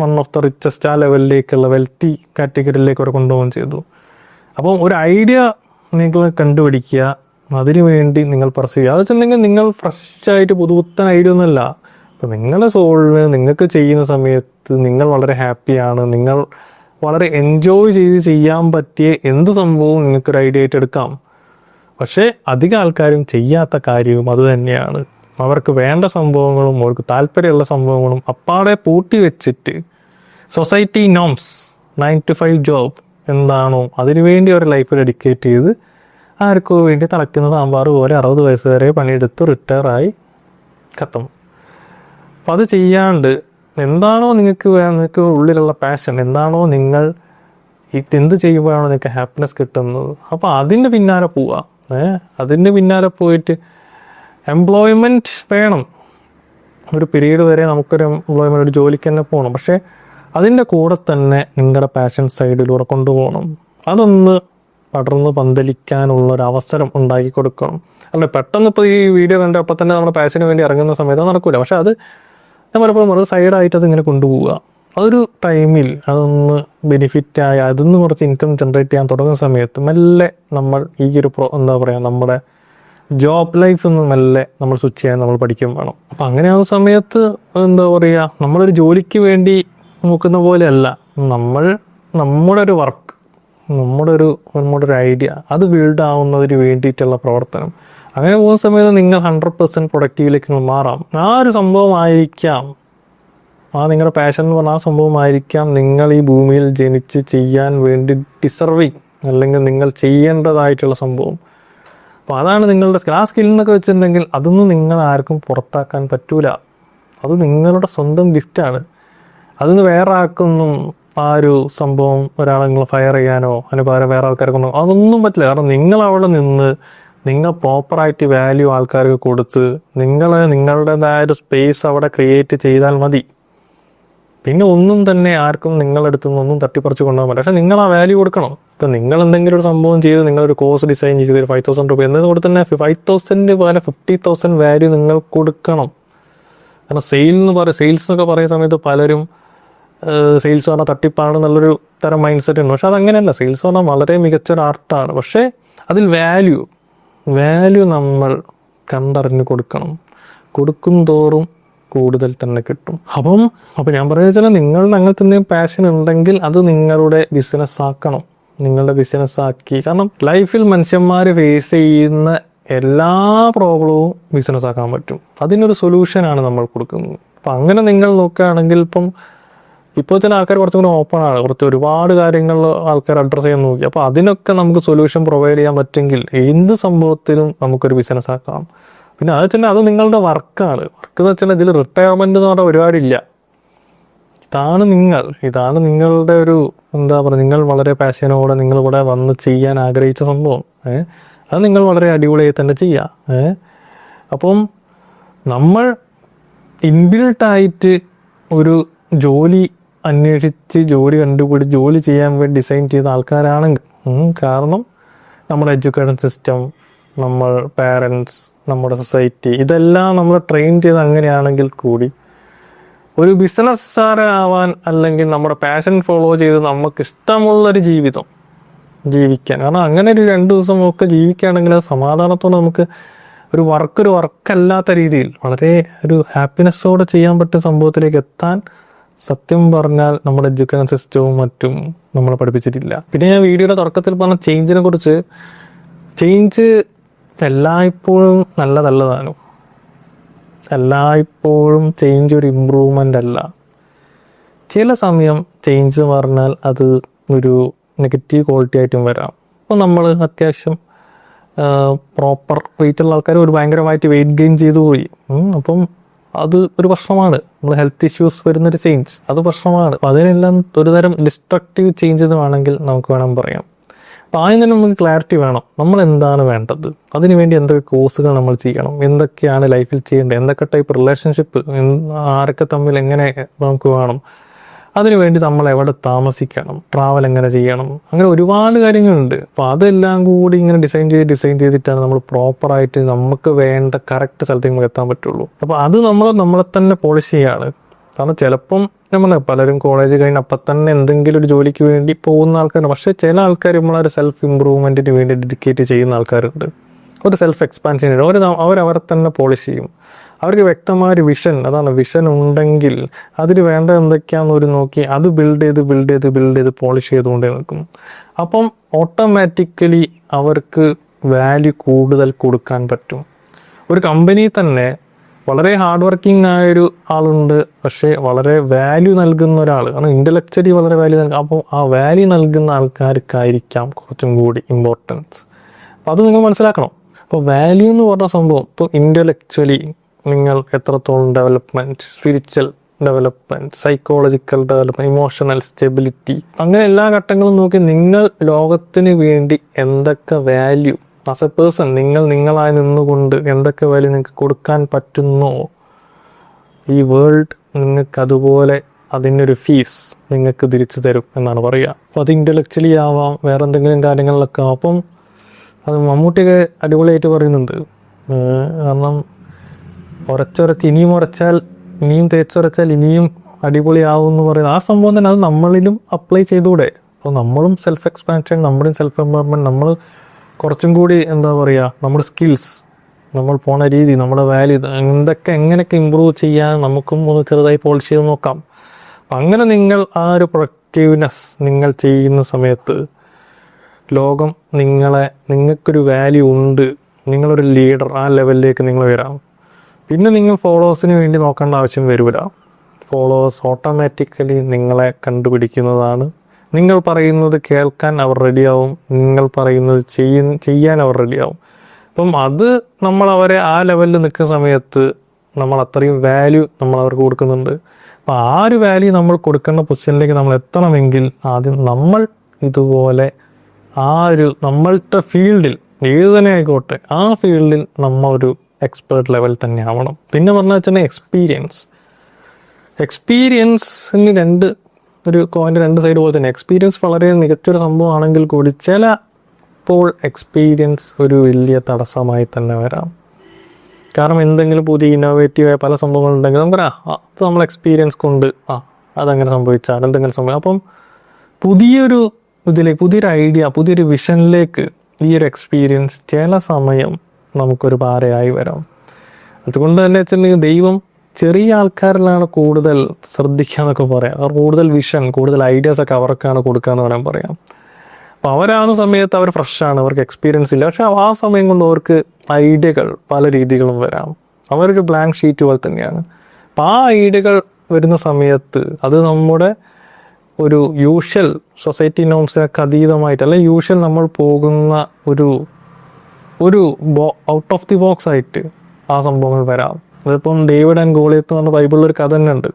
വൺ ഓഫ് ദ റിച്ചസ്റ്റ് ആ ലെവലിലേക്കുള്ള വെൽത്തി കാറ്റഗറിയിലേക്ക് അവരെ കൊണ്ടുപോകുകയും ചെയ്തു. അപ്പോൾ ഒരു ഐഡിയ നിങ്ങൾ കണ്ടുപിടിക്കുക. അതിനു വേണ്ടി നിങ്ങൾ പെർസീവ് ചെയ്യുക. വെച്ചിട്ടുണ്ടെങ്കിൽ നിങ്ങൾ ഫ്രഷായിട്ട് പുതുപുത്തൻ ഐഡിയ ഒന്നുമല്ല. അപ്പം നിങ്ങളുടെ സോളിന് നിങ്ങൾക്ക് ചെയ്യുന്ന സമയത്ത് നിങ്ങൾ വളരെ ഹാപ്പിയാണ് നിങ്ങൾ വളരെ എൻജോയ് ചെയ്ത് ചെയ്യാൻ പറ്റിയ എന്ത് സംഭവവും നിങ്ങൾക്കൊരു ഐഡിയ ആയിട്ട് എടുക്കാം പക്ഷേ അധികം ആൾക്കാരും ചെയ്യാത്ത കാര്യവും അതുതന്നെയാണ് അവർക്ക് വേണ്ട സംഭവങ്ങളും അവർക്ക് താല്പര്യമുള്ള സംഭവങ്ങളും അപ്പാടെ പൂട്ടി വെച്ചിട്ട് society norms nine to five job എന്താണോ അതിനുവേണ്ടി അവർ ലൈഫ് ഡെഡിക്കേറ്റ് ചെയ്ത് ആർക്കോ വേണ്ടി തിളയ്ക്കുന്ന സാമ്പാർ പോലെ അറുപത് വയസ്സ് വരെ പണിയെടുത്ത് റിട്ടയറായി കത്തും. അപ്പം അത് ചെയ്യാണ്ട് എന്താണോ നിങ്ങൾക്ക് നിങ്ങൾക്ക് ഉള്ളിലുള്ള പാഷൻ എന്താണോ നിങ്ങൾ എന്ത് ചെയ്യുമ്പോഴാണോ നിങ്ങൾക്ക് ഹാപ്പിനെസ് കിട്ടുന്നത് അപ്പോൾ അതിന്റെ പിന്നാലെ പോവുക ഏഹ് അതിന്റെ പിന്നാലെ പോയിട്ട് എംപ്ലോയ്മെന്റ് വേണം. ഒരു പീരീഡ് വരെ നമുക്കൊരു എംപ്ലോയ്മെന്റ് ഒരു ജോലിക്ക് തന്നെ പോകണം പക്ഷേ അതിന്റെ കൂടെ തന്നെ നിങ്ങളുടെ പാഷൻ സൈഡിലൂടെ കൊണ്ടുപോകണം. അതൊന്ന് പടർന്ന് പന്തലിക്കാനുള്ള ഒരു അവസരം ഉണ്ടാക്കി കൊടുക്കണം. അല്ല പെട്ടെന്ന് ഇപ്പോൾ ഈ വീഡിയോ കണ്ട അപ്പം തന്നെ നമ്മുടെ പാഷന് വേണ്ടി ഇറങ്ങുന്ന സമയത്ത് നടക്കില്ല നടക്കൂല. പക്ഷെ അത് ഞാൻ പലപ്പോഴും വളരെ സൈഡായിട്ട് അത് ഇങ്ങനെ കൊണ്ടുപോവുക. അതൊരു ടൈമിൽ അതൊന്ന് ബെനിഫിറ്റായി അതിൽ നിന്ന് കുറച്ച് ഇൻകം ജനറേറ്റ് ചെയ്യാൻ തുടങ്ങുന്ന സമയത്ത് മെല്ലെ നമ്മൾ ഈ ഒരു പ്രോ എന്താ പറയുക നമ്മുടെ ജോബ് ലൈഫ് ഒന്ന് മെല്ലെ നമ്മൾ സ്വിച്ച് ചെയ്യാൻ നമ്മൾ പഠിക്കും വേണം. അപ്പം ആ സമയത്ത് എന്താ പറയുക നമ്മളൊരു ജോലിക്ക് വേണ്ടി നോക്കുന്ന പോലെയല്ല. നമ്മൾ നമ്മുടെ ഒരു വർക്ക് നമ്മുടെ ഒരു നമ്മുടെ ഒരു ഐഡിയ അത് ബിൽഡ് ആവുന്നതിന് വേണ്ടിയിട്ടുള്ള പ്രവർത്തനം. അങ്ങനെ പോകുന്ന സമയത്ത് നിങ്ങൾ ഹൺഡ്രഡ് പെർസെന്റ് പ്രൊഡക്റ്റീവിലേക്ക് നിങ്ങൾ മാറാം. ആ ഒരു സംഭവമായിരിക്കാം ആ നിങ്ങളുടെ പാഷൻ എന്ന് പറഞ്ഞാൽ ആ സംഭവമായിരിക്കാം നിങ്ങൾ ഈ ഭൂമിയിൽ ജനിച്ച് ചെയ്യാൻ വേണ്ടി ഡിസർവിങ് അല്ലെങ്കിൽ നിങ്ങൾ ചെയ്യേണ്ടതായിട്ടുള്ള സംഭവം. അപ്പോൾ അതാണ് നിങ്ങളുടെ സ്കിൽ ആ സ്കില്ലെന്നൊക്കെ വെച്ചിട്ടുണ്ടെങ്കിൽ അതൊന്നും നിങ്ങൾ ആർക്കും പുറത്താക്കാൻ പറ്റൂല. അത് നിങ്ങളുടെ സ്വന്തം ഗിഫ്റ്റാണ് അതിന് വേറെ ആക്കൊന്നും ആ ഒരു സംഭവം ഒരാളെ നിങ്ങൾ ഫയർ ചെയ്യാനോ അതിന് പകരം വേറെ ആൾക്കാർക്കൊന്നും അതൊന്നും പറ്റില്ല. കാരണം നിങ്ങൾ അവിടെ നിന്ന് നിങ്ങൾ പ്രോപ്പറായിട്ട് വാല്യൂ ആൾക്കാർക്ക് കൊടുത്ത് നിങ്ങൾ നിങ്ങളുടേതായ ഒരു സ്പേസ് അവിടെ ക്രിയേറ്റ് ചെയ്താൽ മതി. പിന്നെ ഒന്നും തന്നെ ആർക്കും നിങ്ങളടുത്ത് നിന്നൊന്നും തട്ടിപ്പറിച്ച് കൊണ്ടുപോകാൻ പറ്റില്ല. പക്ഷെ നിങ്ങൾ ആ വാല്യൂ കൊടുക്കണം. ഇപ്പം നിങ്ങൾ എന്തെങ്കിലും ഒരു സംഭവം ചെയ്ത് നിങ്ങളൊരു കോഴ്സ് ഡിസൈൻ ചെയ്ത് ഒരു ഫൈവ് തൗസൻഡ് റുപ്പീസ് എന്നത് കൊടുത്ത് തന്നെ ഫൈവ് തൗസൻഡ് പോലെ ഫിഫ്റ്റി തൗസൻഡ് വാല്യൂ നിങ്ങൾ കൊടുക്കണം. കാരണം സെയിൽ എന്ന് പറയും സെയിൽസ് എന്നൊക്കെ പറയുന്ന സമയത്ത് പലരും സെയിൽസ് പറഞ്ഞാൽ തട്ടിപ്പാണ് എന്നുള്ളൊരു തരം മൈൻഡ് സെറ്റ് ഉണ്ട്. പക്ഷെ അതങ്ങനെയല്ല. സെയിൽസ് പറഞ്ഞാൽ വളരെ മികച്ചൊരു ആർട്ടാണ് പക്ഷേ അതിൽ വാല്യൂ വാല്യൂ നമ്മൾ കണ്ടറിഞ്ഞ് കൊടുക്കണം. കൊടുക്കും തോറും കൂടുതൽ തന്നെ കിട്ടും. അപ്പം അപ്പം ഞാൻ പറയുന്നത് വെച്ചാൽ നിങ്ങളുടെ അങ്ങനത്തെ എന്തെങ്കിലും പാഷൻ ഉണ്ടെങ്കിൽ അത് നിങ്ങളുടെ ബിസിനസ് ആക്കണം. നിങ്ങളുടെ ബിസിനസ് ആക്കി. കാരണം ലൈഫിൽ മനുഷ്യന്മാർ ഫേസ് ചെയ്യുന്ന എല്ലാ പ്രോബ്ലവും ബിസിനസ് ആക്കാൻ പറ്റും. അതിനൊരു സൊല്യൂഷനാണ് നമ്മൾ കൊടുക്കുന്നത്. അപ്പം അങ്ങനെ നിങ്ങൾ നോക്കുകയാണെങ്കിൽ ഇപ്പം ഇപ്പോൾ ആൾക്കാർ കുറച്ചും കൂടി ഓപ്പൺ ആണ്. കുറച്ച് ഒരുപാട് കാര്യങ്ങൾ ആൾക്കാർ അഡ്രസ്സ് ചെയ്യാൻ നോക്കി. അപ്പോൾ അതിനൊക്കെ നമുക്ക് സൊല്യൂഷൻ പ്രൊവൈഡ് ചെയ്യാൻ പറ്റുമെങ്കിൽ എന്ത് സംഭവത്തിലും നമുക്കൊരു ബിസിനസ് ആക്കാം. പിന്നെ അത് വെച്ചാൽ അത് നിങ്ങളുടെ വർക്കാണ് വർക്ക് എന്ന് വെച്ചാൽ ഇതിൽ റിട്ടയർമെന്റ് എന്ന് പറഞ്ഞാൽ ഒരുപാടില്ല. ഇതാണ് നിങ്ങൾ. ഇതാണ് നിങ്ങളുടെ ഒരു എന്താ പറയുക നിങ്ങൾ വളരെ പാഷനോടെ നിങ്ങൾ ഇവിടെ വന്ന് ചെയ്യാൻ ആഗ്രഹിച്ച സംഭവം. ഏഹ് അത് നിങ്ങൾ വളരെ അടിപൊളിയായി തന്നെ ചെയ്യാം. ഏഹ് അപ്പം നമ്മൾ ഇൻബിൽട്ടായിട്ട് ഒരു ജോലി അന്വേഷിച്ച് ജോലി കണ്ടുപിടി ജോലി ചെയ്യാൻ വേണ്ടി ഡിസൈൻ ചെയ്ത ആൾക്കാരാണെങ്കിൽ. കാരണം നമ്മുടെ എഡ്യൂക്കേഷൻ സിസ്റ്റം നമ്മൾ പാരൻസ് നമ്മുടെ സൊസൈറ്റി ഇതെല്ലാം നമ്മൾ ട്രെയിൻ ചെയ്ത് അങ്ങനെയാണെങ്കിൽ കൂടി ഒരു ബിസിനസ്സാരാവാൻ അല്ലെങ്കിൽ നമ്മുടെ പാഷൻ ഫോളോ ചെയ്ത് നമുക്ക് ഇഷ്ടമുള്ളൊരു ജീവിതം ജീവിക്കാൻ. കാരണം അങ്ങനെ ഒരു രണ്ട് ദിവസം ഒക്കെ ജീവിക്കുകയാണെങ്കിൽ സമാധാനത്തോടെ നമുക്ക് ഒരു വർക്ക് ഒരു വർക്കല്ലാത്ത രീതിയിൽ വളരെ ഒരു ഹാപ്പിനെസ്സോടെ ചെയ്യാൻ പറ്റുന്ന സംഭവത്തിലേക്ക് എത്താൻ സത്യം പറഞ്ഞാൽ നമ്മുടെ എഡ്യൂക്കേഷൻ സിസ്റ്റവും മറ്റും നമ്മളെ പഠിപ്പിച്ചിട്ടില്ല. പിന്നെ ഞാൻ വീഡിയോയുടെ തുടക്കത്തിൽ പറഞ്ഞ ചേഞ്ചിനെ കുറിച്ച് ചേഞ്ച് എല്ലായ്പ്പോഴും നല്ലതല്ലതാനും. എല്ലായ്പ്പോഴും ചേഞ്ച് ഒരു ഇമ്പ്രൂവ്മെന്റ് അല്ല. ചില സമയം ചേഞ്ച് പറഞ്ഞാൽ അത് ഒരു നെഗറ്റീവ് ക്വാളിറ്റി ആയിട്ടും വരാം. അപ്പോൾ നമ്മൾ അത്യാവശ്യം പ്രോപ്പർ വെയിറ്റുള്ള ആൾക്കാർ ഒരു ഭയങ്കരമായിട്ട് വെയിറ്റ് ഗെയിൻ ചെയ്തു പോയി. അപ്പം അത് ഒരു പ്രശ്നമാണ് നമ്മൾ ഹെൽത്ത് ഇഷ്യൂസ് വരുന്നൊരു ചേഞ്ച് അത് പ്രശ്നമാണ് അപ്പോൾ അതിനെല്ലാം ഒരു തരം ഡിസ്ട്രക്റ്റീവ് ചേഞ്ച് എന്ന് വേണമെങ്കിൽ നമുക്ക് വേണം പറയാം. അപ്പോൾ ആദ്യം തന്നെ നമുക്ക് ക്ലാരിറ്റി വേണം. നമ്മൾ എന്താണ് വേണ്ടത്? അതിനുവേണ്ടി എന്തൊക്കെ കോഴ്സുകൾ നമ്മൾ ചെയ്യണം? എന്തൊക്കെയാണ് ലൈഫിൽ ചെയ്യേണ്ടത്? എന്തൊക്കെ ടൈപ്പ് റിലേഷൻഷിപ്പ് ആരൊക്കെ തമ്മിൽ എങ്ങനെ നമുക്ക് വേണം? അതിനുവേണ്ടി നമ്മൾ എവിടെ താമസിക്കണം? ട്രാവൽ എങ്ങനെ ചെയ്യണം? അങ്ങനെ ഒരുപാട് കാര്യങ്ങളുണ്ട്. അപ്പോൾ അതെല്ലാം കൂടി ഇങ്ങനെ ഡിസൈൻ ചെയ്ത് ഡിസൈൻ ചെയ്തിട്ടാണ് നമ്മൾ പ്രോപ്പറായിട്ട് നമുക്ക് വേണ്ട കറക്റ്റ് സ്ഥലത്തേക്ക് നമുക്ക് എത്താൻ പറ്റുള്ളൂ. അപ്പോൾ അത് നമ്മൾ നമ്മളെ തന്നെ പോളിഷ് ചെയ്യാണ്. കാരണം ചിലപ്പം നമ്മൾ പലരും കോളേജ് കഴിഞ്ഞ് അപ്പം തന്നെ എന്തെങ്കിലും ഒരു ജോലിക്ക് വേണ്ടി പോകുന്ന ആൾക്കാരുണ്ട്. പക്ഷേ ചില ആൾക്കാർ നമ്മളൊരു സെൽഫ് ഇമ്പ്രൂവ്മെന്റിന് വേണ്ടി ഡെഡിക്കേറ്റ് ചെയ്യുന്ന ആൾക്കാരുണ്ട്. ഒരു സെൽഫ് എക്സ്പാൻഷൻ അവർ അവരവരെ തന്നെ പോളിഷ് ചെയ്യും. അവർക്ക് വ്യക്തമായ ഒരു വിഷൻ അതാണ് വിഷൻ ഉണ്ടെങ്കിൽ അതിന് വേണ്ട എന്തൊക്കെയാണെന്ന് ഒരു നോക്കി അത് ബിൽഡ് ചെയ്ത് ബിൽഡ് ചെയ്ത് ബിൽഡ് ചെയ്ത് പോളിഷ് ചെയ്തുകൊണ്ടേ നിൽക്കും. അപ്പം ഓട്ടോമാറ്റിക്കലി അവർക്ക് വാല്യൂ കൂടുതൽ കൊടുക്കാൻ പറ്റും. ഒരു കമ്പനി തന്നെ വളരെ ഹാർഡ് വർക്കിംഗ് ആയൊരു ആളുണ്ട് പക്ഷേ വളരെ വാല്യൂ നൽകുന്ന ഒരാൾ കാരണം ഇന്റലക്ച്വലി വളരെ വാല്യൂ നൽകും. അപ്പോൾ ആ വാല്യൂ നൽകുന്ന ആൾക്കാർക്കായിരിക്കാം കുറച്ചും കൂടി ഇമ്പോർട്ടൻസ് അപ്പോൾ അത് നിങ്ങൾ മനസ്സിലാക്കണം. അപ്പോൾ വാല്യൂ എന്ന് പറഞ്ഞ സംഭവം ഇപ്പോൾ ഇന്റലക്ച്വലി നിങ്ങൾ എത്രത്തോളം development spiritual development psychological development emotional stability അങ്ങനെ എല്ലാ ഘട്ടങ്ങളും നോക്കി നിങ്ങൾ ലോകത്തിന് വേണ്ടി എന്തൊക്കെ വാല്യൂ ആസ് എ പേഴ്സൺ നിങ്ങൾ നിങ്ങളായി നിന്നുകൊണ്ട് എന്തൊക്കെ വാല്യൂ നിങ്ങൾക്ക് കൊടുക്കാൻ പറ്റുന്നോ ഈ വേൾഡ് നിങ്ങൾക്ക് അതുപോലെ അതിനൊരു ഫീസ് നിങ്ങൾക്ക് തിരിച്ചു തരും എന്നാണ് പറയുക. അപ്പോൾ അത് ഇന്റലക്ച്വലി ആവാം വേറെ എന്തെങ്കിലും കാര്യങ്ങളിലൊക്കെ ആവാം. അപ്പം അത് മമ്മൂട്ടിയൊക്കെ അടിപൊളിയായിട്ട് പറയുന്നുണ്ട്. കാരണം ഉരച്ചുരച്ച് ഇനിയും ഉറച്ചാൽ ഇനിയും തേച്ചുറച്ചാൽ ഇനിയും അടിപൊളിയാവും എന്ന് പറയുന്നത് ആ സംഭവം തന്നെ അത് നമ്മളിലും അപ്ലൈ ചെയ്തുകൂടെ? അപ്പോൾ നമ്മളും സെൽഫ് എക്സ്പാൻഷൻ നമ്മുടെയും സെൽഫ് എംപവർമെന്റ് നമ്മൾ കുറച്ചും കൂടി എന്താ പറയുക നമ്മുടെ സ്കിൽസ് നമ്മൾ പോണ രീതി നമ്മുടെ വാല്യൂ എന്തൊക്കെ എങ്ങനെയൊക്കെ ഇമ്പ്രൂവ് ചെയ്യാൻ നമുക്കും ഒന്ന് ചെറുതായി പോളിഷ് ചെയ്ത് നോക്കാം. അങ്ങനെ നിങ്ങൾ ആ ഒരു പ്രൊഡക്റ്റീവ്നെസ് നിങ്ങൾ ചെയ്യുന്ന സമയത്ത് ലോകം നിങ്ങളെ നിങ്ങൾക്കൊരു വാല്യൂ ഉണ്ട് നിങ്ങളൊരു ലീഡർ ആ ലെവലിലേക്ക് നിങ്ങൾ വരാം. പിന്നെ നിങ്ങൾ ഫോളോവേഴ്സിന് വേണ്ടി നോക്കേണ്ട ആവശ്യം വരില്ല. ഫോളോവേഴ്സ് ഓട്ടോമാറ്റിക്കലി നിങ്ങളെ കണ്ടുപിടിക്കുന്നതാണ്. നിങ്ങൾ പറയുന്നത് കേൾക്കാൻ അവർ റെഡിയാവും നിങ്ങൾ പറയുന്നത് ചെയ്യുന്ന ചെയ്യാൻ അവർ റെഡിയാവും. അപ്പം അത് നമ്മൾ അവരെ ആ ലെവലിൽ നിൽക്കുന്ന സമയത്ത് നമ്മൾ അത്രയും വാല്യൂ നമ്മൾ അവർക്ക് കൊടുക്കുന്നുണ്ട്. അപ്പം ആ ഒരു വാല്യൂ നമ്മൾ കൊടുക്കേണ്ട പൊസിഷനിലേക്ക് നമ്മൾ എത്തണമെങ്കിൽ ആദ്യം നമ്മൾ ഇതുപോലെ ആ ഒരു നമ്മളുടെ ഫീൽഡിൽ ഏത് തന്നെ ആയിക്കോട്ടെ ആ ഫീൽഡിൽ നമ്മൾ ഒരു എക്സ്പേർട്ട് ലെവൽ തന്നെ ആവണം പിന്നെ പറഞ്ഞാൽ വെച്ചാൽ എക്സ്പീരിയൻസ് എക്സ്പീരിയൻസിന് രണ്ട് ഒരു കോയിന്റെ രണ്ട് സൈഡ് പോലെ തന്നെ. എക്സ്പീരിയൻസ് വളരെ മികച്ചൊരു സംഭവമാണെങ്കിൽ കൂടി ചില ഇപ്പോൾ എക്സ്പീരിയൻസ് ഒരു വലിയ തടസ്സമായി തന്നെ വരാം. കാരണം എന്തെങ്കിലും പുതിയ ഇന്നോവേറ്റീവായ പല സംഭവങ്ങളുണ്ടെങ്കിൽ നമുക്ക് ആ അത് നമ്മൾ എക്സ്പീരിയൻസ് കൊണ്ട് ആ അതങ്ങനെ സംഭവിച്ചാൽ എന്തെങ്കിലും സംഭവം. അപ്പം പുതിയൊരു ഇതിലേക്ക് പുതിയൊരു ഐഡിയ പുതിയൊരു വിഷനിലേക്ക് ഈ ഒരു എക്സ്പീരിയൻസ് ചില സമയം നമുക്കൊരു പാരയായി വരാം. അതുകൊണ്ട് തന്നെ വെച്ചിട്ടുണ്ടെങ്കിൽ ദൈവം ചെറിയ ആൾക്കാരിലാണ് കൂടുതൽ ശ്രദ്ധിക്കുക എന്നൊക്കെ പറയാം. അവർ കൂടുതൽ വിഷൻ കൂടുതൽ ഐഡിയാസ് ഒക്കെ അവർക്കാണ് കൊടുക്കുക എന്ന് വേണമെങ്കിൽ പറയാം. അപ്പോൾ അവരാകുന്ന സമയത്ത് അവർ ഫ്രഷാണ് അവർക്ക് എക്സ്പീരിയൻസ് ഇല്ല. പക്ഷെ ആ സമയം കൊണ്ട് അവർക്ക് ഐഡിയകൾ പല രീതികളും വരാം. അവരൊരു ബ്ലാങ്ക് ഷീറ്റ് പോലെ തന്നെയാണ്. അപ്പം ആ ഐഡിയകൾ വരുന്ന സമയത്ത് അത് നമ്മുടെ ഒരു യൂഷ്വൽ സൊസൈറ്റി നോംസിനൊക്കെ അതീതമായിട്ട് അല്ലെങ്കിൽ യൂഷ്വൽ നമ്മൾ പോകുന്ന ഒരു ഒരു ഔട്ട് ഓഫ് ദി ബോക്സ് ആയിട്ട് ആ സംഭവങ്ങൾ വരാം. അതിപ്പം ഡേവിഡ് ആൻഡ് ഗോളിയത്ത് എന്ന് പറഞ്ഞ ബൈബിളിൽ ഒരു കഥ തന്നെ ഉണ്ട്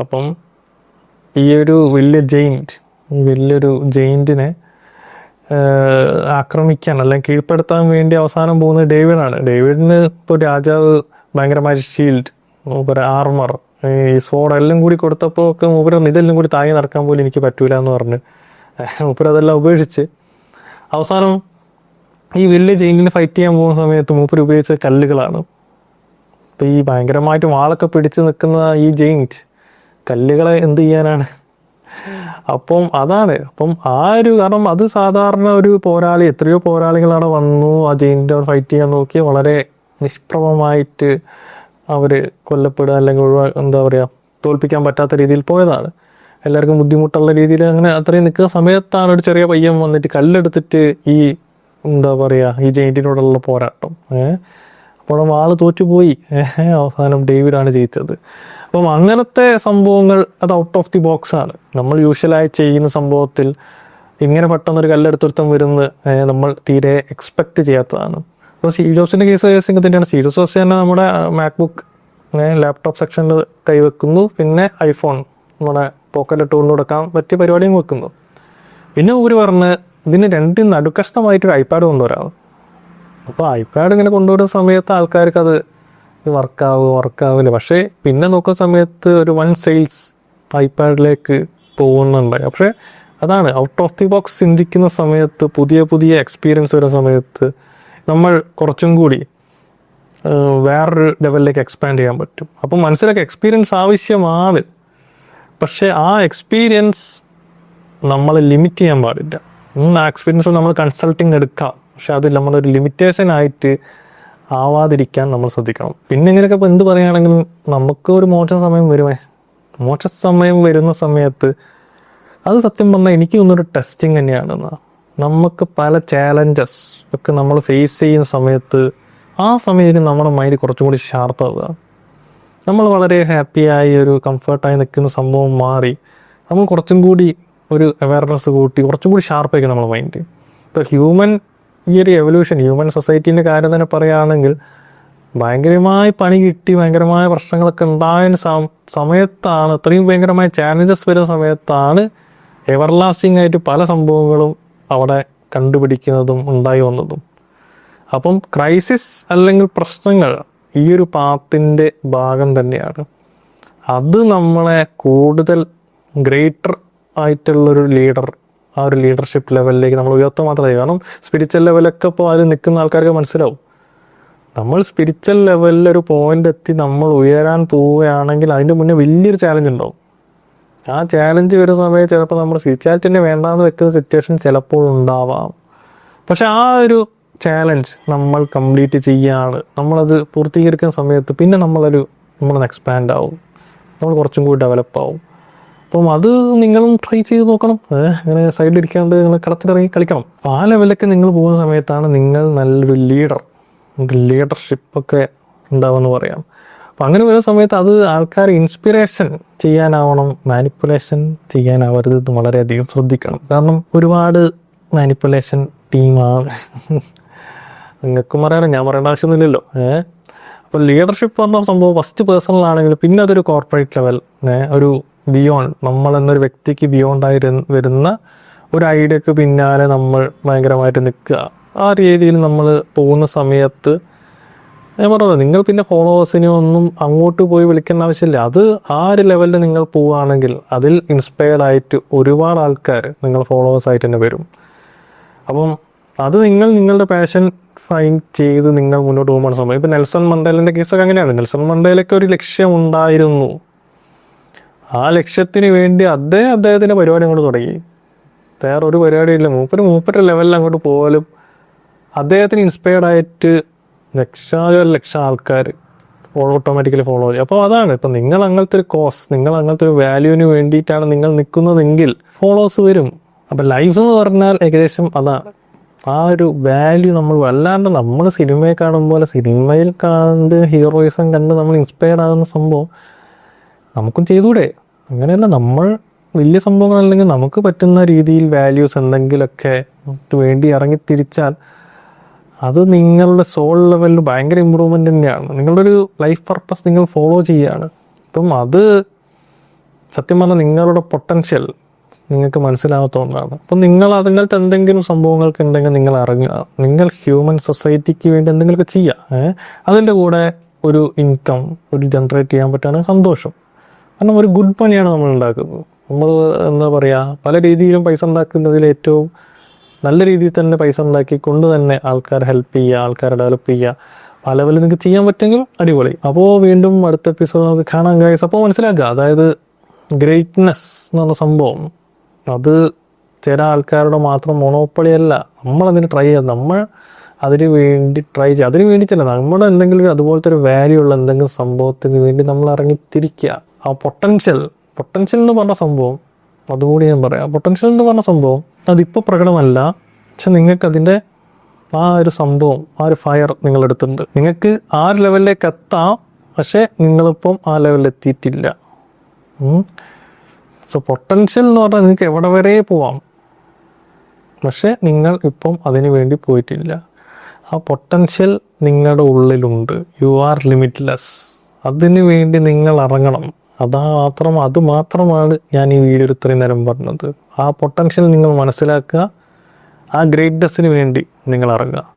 അപ്പം ഈ ഒരു വലിയ ജെയിന്റ് വലിയൊരു ജെയിന്റിനെ ആക്രമിക്കാൻ അല്ലെങ്കിൽ കീഴ്പ്പെടുത്താൻ വേണ്ടി അവസാനം പോകുന്നത് ഡേവിഡാണ്. ഡേവിഡിന് ഇപ്പോൾ രാജാവ് ഭയങ്കരമായ ഷീൽഡ് മൂപ്പര ആർമർ ഈ സ്വോർഡ് എല്ലാം കൂടി കൊടുത്തപ്പോൾ ഒക്കെ മൂപ്പര ഇതെല്ലാം കൂടി താങ്ങി നടക്കാൻ പോലും എനിക്ക് പറ്റൂല എന്ന് പറഞ്ഞ്. മൂപ്പര അതെല്ലാം ഉപേക്ഷിച്ച് അവസാനം ഈ വലിയ ഇങ്ങനെ ഫൈറ്റ് ചെയ്യാൻ പോകുന്ന സമയത്ത് മൂപ്പർ ഉപയോഗിച്ച കല്ലുകളാണ്. അപ്പം ഈ ഭയങ്കരമായിട്ട് വാളൊക്കെ പിടിച്ച് നിൽക്കുന്ന ഈ ജെയിന്റ് കല്ലുകളെ എന്ത് ചെയ്യാനാണ്? അപ്പം അതാണ്. അപ്പം ആ ഒരു കാരണം അത് സാധാരണ ഒരു പോരാളി എത്രയോ പോരാളികളവിടെ വന്നു ആ ജെയിന്റെ ഫൈറ്റ് ചെയ്യാൻ നോക്കി. വളരെ നിഷ്പ്രഭമായിട്ട് അവർ കൊല്ലപ്പെടുക അല്ലെങ്കിൽ ഒഴിവാ എന്താ പറയുക തോൽപ്പിക്കാൻ പറ്റാത്ത രീതിയിൽ പോയതാണ്. എല്ലാവർക്കും ബുദ്ധിമുട്ടുള്ള രീതിയിൽ അങ്ങനെ അത്രയും നിൽക്കുന്ന സമയത്താണ് ഒരു ചെറിയ പയ്യൻ വന്നിട്ട് കല്ലെടുത്തിട്ട് ഈ എന്താ പറയുക ഈ ജെയിന്റിനോടുള്ള പോരാട്ടം. ഏഹ് അപ്പോൾ ആൾ തോറ്റുപോയി. അവസാനം ഡേവിഡാണ് ജയിച്ചത്. അപ്പം അങ്ങനത്തെ സംഭവങ്ങൾ അത് ഔട്ട് ഓഫ് ദി ബോക്സ് ആണ്. നമ്മൾ യൂഷ്വലായി ചെയ്യുന്ന സംഭവത്തിൽ ഇങ്ങനെ പെട്ടെന്നൊരു കല്ലെടുത്തൊരുത്തം വരുന്നത് ഏഹ് നമ്മൾ തീരെ എക്സ്പെക്ട് ചെയ്യാത്തതാണ്. അപ്പോൾ സി ജോസിന്റെ കേസ് കേസിംഗ് തന്നെയാണ്. സി ജോസ് തന്നെ നമ്മുടെ മാക്ബുക്ക് ലാപ്ടോപ്പ് സെക്ഷനിൽ കൈവെക്കുന്നു. പിന്നെ ഐഫോൺ നമ്മുടെ പോക്കറ്റ് ടൂറിന് കൊടുക്കാൻ പറ്റിയ പരിപാടിയും വെക്കുന്നു. പിന്നെ ഊര് പറഞ്ഞ് ഇതിന് രണ്ടും നടുക്കഷ്ടമായിട്ടൊരു ഐപാഡ് കൊണ്ടുവരാം. അപ്പോൾ ഐപാഡ് ഇങ്ങനെ കൊണ്ടുവരുന്ന സമയത്ത് ആൾക്കാർക്ക് അത് വർക്കാവും വർക്കാവില്ല പക്ഷേ പിന്നെ നോക്കുന്ന സമയത്ത് ഒരു വൺ സെയിൽസ് ഐപാഡിലേക്ക് പോകുന്നുണ്ട്. പക്ഷേ അതാണ് ഔട്ട് ഓഫ് ദി ബോക്സ് ചിന്തിക്കുന്ന സമയത്ത് പുതിയ പുതിയ എക്സ്പീരിയൻസ് വരുന്ന സമയത്ത് നമ്മൾ കുറച്ചും കൂടി വേറൊരു ലെവലിലേക്ക് എക്സ്പാൻഡ് ചെയ്യാൻ പറ്റും. അപ്പം മനസ്സിലൊക്കെ എക്സ്പീരിയൻസ് ആവശ്യമാണ് പക്ഷേ ആ എക്സ്പീരിയൻസ് നമ്മളെ ലിമിറ്റ് ചെയ്യാൻ പാടില്ല. എക്സ്പീരിയൻസ് നമ്മൾ കൺസൾട്ടിങ് എടുക്കാം. പക്ഷെ അത് നമ്മളൊരു ലിമിറ്റേഷൻ ആയിട്ട് ആവാതിരിക്കാൻ നമ്മൾ ശ്രദ്ധിക്കണം. പിന്നെ ഇങ്ങനെയൊക്കെ ഇപ്പോൾ എന്ത് പറയുകയാണെങ്കിലും നമുക്ക് ഒരു മോശ സമയം വരുമേ? മോശ സമയം വരുന്ന സമയത്ത് അത് സത്യം പറഞ്ഞാൽ എനിക്ക് തോന്നുന്നൊരു ടെസ്റ്റിംഗ് തന്നെയാണെന്ന്. നമുക്ക് പല ചാലഞ്ചസ് ഒക്കെ നമ്മൾ ഫേസ് ചെയ്യുന്ന സമയത്ത് ആ സമയത്ത് നമ്മുടെ മൈൻഡ് കുറച്ചും കൂടി ഷാർപ്പാവുക നമ്മൾ വളരെ ഹാപ്പിയായി ഒരു കംഫർട്ടായി നിൽക്കുന്ന സംഭവം മാറി നമ്മൾ കുറച്ചും കൂടി ഒരു അവയർനെസ് കൂട്ടി കുറച്ചും കൂടി ഷാർപ്പായിരിക്കും നമ്മുടെ മൈൻഡ് ഇപ്പോൾ ഹ്യൂമൻ ഈ ഒരു എവല്യൂഷൻ ഹ്യൂമൻ സൊസൈറ്റീന്റെ കാര്യം തന്നെ പറയുകയാണെങ്കിൽ ഭയങ്കരമായി പണി കിട്ടി ഭയങ്കരമായ പ്രശ്നങ്ങളൊക്കെ ഉണ്ടായ സമയത്താണ് അത്രയും ഭയങ്കരമായ ചാലഞ്ചസ് വരുന്ന സമയത്താണ് എവർലാസ്റ്റിംഗ് ആയിട്ട് പല സംഭവങ്ങളും അവിടെ കണ്ടുപിടിക്കുന്നതും ഉണ്ടായി വന്നതും. അപ്പം ക്രൈസിസ് അല്ലെങ്കിൽ പ്രശ്നങ്ങൾ ഈ ഒരു പാത്തിന്റെ ഭാഗം തന്നെയാണ്. അത് നമ്മളെ കൂടുതൽ ഗ്രേറ്റർ ആയിട്ടുള്ളൊരു ലീഡർ ആ ഒരു ലീഡർഷിപ്പ് ലെവലിലേക്ക് നമ്മൾ ഉയർത്തുക മാത്രമേ. കാരണം സ്പിരിച്വൽ ലെവലൊക്കെ ഇപ്പോൾ അതിൽ നിൽക്കുന്ന ആൾക്കാർക്ക് മനസ്സിലാവും. നമ്മൾ സ്പിരിച്വൽ ലെവലിൽ ഒരു പോയിന്റ് എത്തി നമ്മൾ ഉയരാൻ പോവുകയാണെങ്കിൽ അതിന്റെ മുന്നേ വലിയൊരു ചാലഞ്ച് ഉണ്ടാവും. ആ ചാലഞ്ച് വരുന്ന സമയത്ത് ചിലപ്പോൾ നമ്മൾ സ്പിരിച്വാലിറ്റിനെ വേണ്ടാന്ന് വെക്കുന്ന സിറ്റുവേഷൻ ചിലപ്പോൾ ഉണ്ടാവാം. പക്ഷെ ആ ഒരു ചാലഞ്ച് നമ്മൾ കംപ്ലീറ്റ് ചെയ്യാണ്. നമ്മളത് പൂർത്തീകരിക്കുന്ന സമയത്ത് പിന്നെ നമ്മളൊരു നമ്മളൊന്ന് എക്സ്പാൻഡ് ആവും. നമ്മൾ കുറച്ചും കൂടി ഡെവലപ്പ് ആവും. അപ്പം അത് നിങ്ങളും ട്രൈ ചെയ്ത് നോക്കണം. അങ്ങനെ സൈഡിൽ സൈഡിലിരിക്കാണ്ട് നിങ്ങൾ കളത്തിലിറങ്ങി കളിക്കണം. ആ ലെവലൊക്കെ നിങ്ങൾ പോകുന്ന സമയത്താണ് നിങ്ങൾ നല്ലൊരു ലീഡർ ലീഡർഷിപ്പ് ഒക്കെ ഉണ്ടാവുമെന്ന് പറയാം. അപ്പം അങ്ങനെ വരുന്ന സമയത്ത് അത് ആൾക്കാരെ ഇൻസ്പിറേഷൻ ചെയ്യാനാവണം മാനിപ്പുലേഷൻ ചെയ്യാനാവരുത് എന്ന് വളരെയധികം ശ്രദ്ധിക്കണം. കാരണം ഒരുപാട് മാനിപ്പുലേഷൻ ടീമാണ് നിങ്ങൾക്കും പറയണം ഞാൻ പറയേണ്ട ആവശ്യമൊന്നുമില്ലല്ലോ. ഏഹ് അപ്പോൾ ലീഡർഷിപ്പ് പറഞ്ഞ സംഭവം ഫസ്റ്റ് പേഴ്സണൽ ആണെങ്കിൽ പിന്നെ അതൊരു കോർപ്പറേറ്റ് ലെവൽ ഒരു ബിയോണ്ട് നമ്മൾ എന്നൊരു വ്യക്തിക്ക് ബിയോണ്ടായി വരുന്ന ഒരു ഐഡിയക്ക് പിന്നാലെ നമ്മൾ ഭയങ്കരമായിട്ട് നിൽക്കുക. ആ രീതിയിൽ നമ്മൾ പോകുന്ന സമയത്ത് ഞാൻ പറഞ്ഞല്ലോ നിങ്ങൾ പിന്നെ ഫോളോവേഴ്സിനെ ഒന്നും അങ്ങോട്ട് പോയി വിളിക്കേണ്ട ആവശ്യമില്ല. അത് ആ ഒരു ലെവലിൽ നിങ്ങൾ പോവുകയാണെങ്കിൽ അതിൽ ഇൻസ്പയർഡ് ആയിട്ട് ഒരുപാട് ആൾക്കാർ നിങ്ങൾ ഫോളോവേഴ്സ് ആയിട്ട് തന്നെ വരും. അപ്പം അത് നിങ്ങൾ നിങ്ങളുടെ പാഷൻ ഫൈൻ ചെയ്ത് നിങ്ങൾ മുന്നോട്ട് പോകുമ്പോൾ സമയം ഇപ്പം നെൽസൺ മണ്ടേലിന്റെ കേസൊക്കെ അങ്ങനെയാണ്. നെൽസൺ മണ്ടേലൊക്കെ ഒരു ലക്ഷ്യം ഉണ്ടായിരുന്നു. ആ ലക്ഷ്യത്തിന് വേണ്ടി അദ്ദേഹം അദ്ദേഹത്തിന്റെ പരിപാടി അങ്ങോട്ട് തുടങ്ങി. വേറെ ഒരു പരിപാടിയില്ല. മൂപ്പര് മൂപ്പരുടെ ലെവലിൽ അങ്ങോട്ട് പോലും അദ്ദേഹത്തിന് ഇൻസ്പയർഡ് ആയിട്ട് ലക്ഷാ ലക്ഷം ആൾക്കാർ ഓട്ടോമാറ്റിക്കലി ഫോളോ ചെയ്യും. അപ്പോൾ അതാണ്. ഇപ്പം നിങ്ങൾ അങ്ങനത്തെ ഒരു കോസ് നിങ്ങൾ അങ്ങനത്തെ ഒരു വാല്യൂവിന് വേണ്ടിയിട്ടാണ് നിങ്ങൾ നിൽക്കുന്നതെങ്കിൽ ഫോളോസ് വരും. അപ്പം ലൈഫ് എന്ന് പറഞ്ഞാൽ ഏകദേശം അതാണ് ആ ഒരു വാല്യൂ നമ്മൾ വല്ലാണ്ട് നമ്മൾ സിനിമയെ കാണുമ്പോൾ സിനിമയിൽ കണ്ട് ഹീറോയിസം കണ്ട് നമ്മൾ ഇൻസ്പയർഡ് ആകുന്ന സംഭവം നമുക്കും ചെയ്തൂടെ അങ്ങനെയല്ല നമ്മൾ വലിയ സംഭവങ്ങളല്ലെങ്കിൽ നമുക്ക് പറ്റുന്ന രീതിയിൽ വാല്യൂസ് എന്തെങ്കിലുമൊക്കെ വേണ്ടി ഇറങ്ങി തിരിച്ചാൽ അത് നിങ്ങളുടെ സോൾ ലെവലിൽ ഭയങ്കര ഇമ്പ്രൂവ്മെന്റ് തന്നെയാണ്. നിങ്ങളുടെ ഒരു ലൈഫ് പർപ്പസ് നിങ്ങൾ ഫോളോ ചെയ്യുകയാണ്. അപ്പം അത് സത്യം പറഞ്ഞാൽ നിങ്ങളുടെ പൊട്ടൻഷ്യൽ നിങ്ങൾക്ക് മനസ്സിലാവാത്തതുകൊണ്ടാണ്. അപ്പം നിങ്ങൾ അതിനകത്ത് എന്തെങ്കിലും സംഭവങ്ങൾക്ക് ഉണ്ടെങ്കിൽ നിങ്ങൾ ഇറങ്ങുക. നിങ്ങൾ ഹ്യൂമൻ സൊസൈറ്റിക്ക് വേണ്ടി എന്തെങ്കിലുമൊക്കെ ചെയ്യുക. അതിന്റെ കൂടെ ഒരു ഇൻകം ഒരു ജനറേറ്റ് ചെയ്യാൻ പറ്റുകയാണെങ്കിൽ സന്തോഷം. കാരണം ഒരു ഗുഡ് പണിയാണ് നമ്മൾ ഉണ്ടാക്കുന്നത്. നമ്മൾ എന്താ പറയുക പല രീതിയിലും പൈസ ഉണ്ടാക്കുന്നതിൽ ഏറ്റവും നല്ല രീതിയിൽ തന്നെ പൈസ ഉണ്ടാക്കി കൊണ്ട് തന്നെ ആൾക്കാരെ ഹെൽപ്പ് ചെയ്യുക ആൾക്കാരെ ഡെവലപ്പ് ചെയ്യുക. പല ലെവലിൽ നിങ്ങൾക്ക് ചെയ്യാൻ പറ്റുമെങ്കിൽ അടിപൊളി. അപ്പോൾ വീണ്ടും അടുത്ത എപ്പിസോഡ് നമുക്ക് കാണാൻ കഴിയും അപ്പോൾ മനസ്സിലാക്കുക അതായത് ഗ്രേറ്റ്നെസ് എന്നുള്ള സംഭവം അത് ചില ആൾക്കാരുടെ മാത്രം മോണോപ്പൊളിയല്ല അതിന് ട്രൈ ചെയ്യുക നമ്മൾ അതിന് വേണ്ടി ട്രൈ ചെയ്യുക അതിന് വേണ്ടി തന്നെ നമ്മുടെ എന്തെങ്കിലും അതുപോലത്തെ ഒരു വാല്യൂ ഉള്ള എന്തെങ്കിലും സംഭവത്തിന് വേണ്ടി നമ്മൾ ഇറങ്ങി തിരിക്കുക. ആ പൊട്ടൻഷ്യൽ പൊട്ടൻഷ്യൽ എന്ന് പറഞ്ഞ സംഭവം അതുകൂടി ഞാൻ പറയാം. പൊട്ടൻഷ്യൽ എന്ന് പറഞ്ഞ സംഭവം അതിപ്പോൾ പ്രകടമല്ല പക്ഷെ നിങ്ങൾക്കതിന്റെ ആ ഒരു സംഭവം ആ ഒരു ഫയർ നിങ്ങൾ എടുത്തിട്ടുണ്ട്. നിങ്ങൾക്ക് ആ ഒരു ലെവലിലേക്ക് എത്താം പക്ഷേ നിങ്ങളിപ്പം ആ ലെവലിൽ എത്തിയിട്ടില്ല. സോ പൊട്ടൻഷ്യൽ എന്ന് പറഞ്ഞാൽ നിങ്ങൾക്ക് എവിടെ വരെ പോവാം പക്ഷെ നിങ്ങൾ ഇപ്പം അതിനു വേണ്ടി പോയിട്ടില്ല. ആ പൊട്ടൻഷ്യൽ നിങ്ങളുടെ ഉള്ളിലുണ്ട്. യു ആർ ലിമിറ്റ്ലെസ് അതിനു വേണ്ടി നിങ്ങൾ ഇറങ്ങണം. അതാ മാത്രം അത് മാത്രമാണ് ഞാൻ ഈ വീഡിയോ ഇത്രയും നേരം പറഞ്ഞത്. ആ പൊട്ടൻഷ്യൽ നിങ്ങൾ മനസ്സിലാക്കുക. ആ ഗ്രേറ്റ്നെസ്സിന് വേണ്ടി നിങ്ങൾ ഇറങ്ങുക.